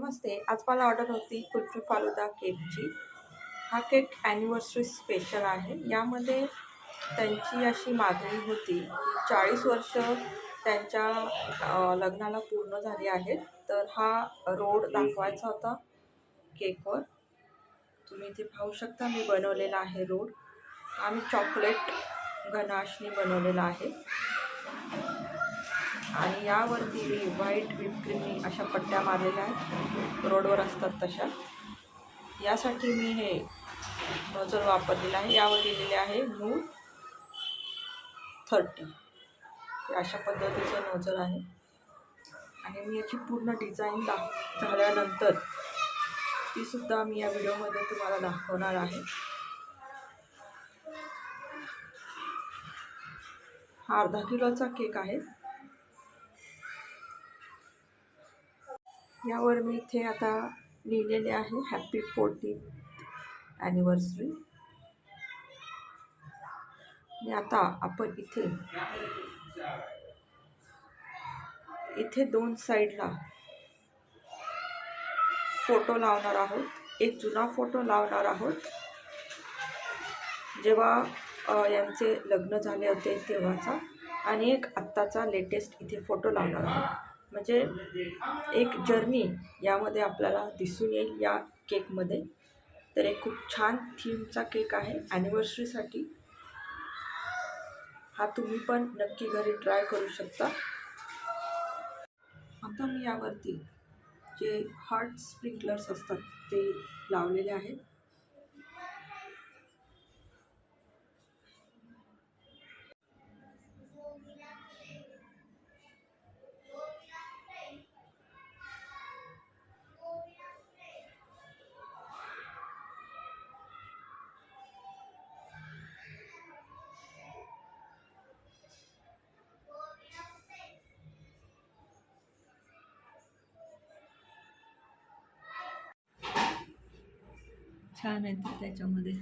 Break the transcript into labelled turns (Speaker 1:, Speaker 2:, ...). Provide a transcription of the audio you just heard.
Speaker 1: नमस्ते. आज मला ऑर्डर होती कुल्फी फालुदा केकची. हा केक ॲनिव्हर्सरी स्पेशल आहे. यामध्ये त्यांची अशी मागणी होती चाळीस वर्ष त्यांच्या लग्नाला पूर्ण झाली आहेत. तर हा रोड दाखवायचा होता केकवर. तुम्ही इथे पाहू शकता मी बनवलेला आहे रोड. आम्ही चॉकलेट घनाशनी बनवलेला आहे. आणि यावरती मी व्हाईट व्हिप क्रीमी अशा पट्ट्या मारलेल्या आहेत. रोडवर असतात तशा. यासाठी मी हे नोझल वापरलेलं आहे. यावर लिहिलेले आहे न्यू थर्टी अशा पद्धतीचं नोझल आहे. आणि मी याची पूर्ण डिझाईन दाख झाल्यानंतर तीसुद्धा मी या व्हिडिओमध्ये तुम्हाला दाखवणार आहे. हा अर्धा किलोचा केक आहे. यावर मी इथे आता लिहिलेले आहे हॅपी फोर्टी ॲनिव्हर्सरी आणि आता आपण इथे इथे दोन साईडला फोटो लावणार आहोत. एक जुना फोटो लावणार आहोत. जेव्हा यांचे लग्न झाले होते तेव्हाचा. आणि एक आत्ताचा लेटेस्ट इथे फोटो लावणार आहोत. म्हणजे एक जर्नी यामध्ये आपल्याला दिसून येईल या केकमध्ये तर एक खूप छान थीमचा केक आहे. ॲनिव्हर्सरीसाठी हा तुम्ही पण नक्की घरी ट्राय करू शकता. आता मी यावरती जे हॉट स्प्रिंकलर्स असतात ते लावलेले आहेत. छान आहेत त्याच्यामध्ये.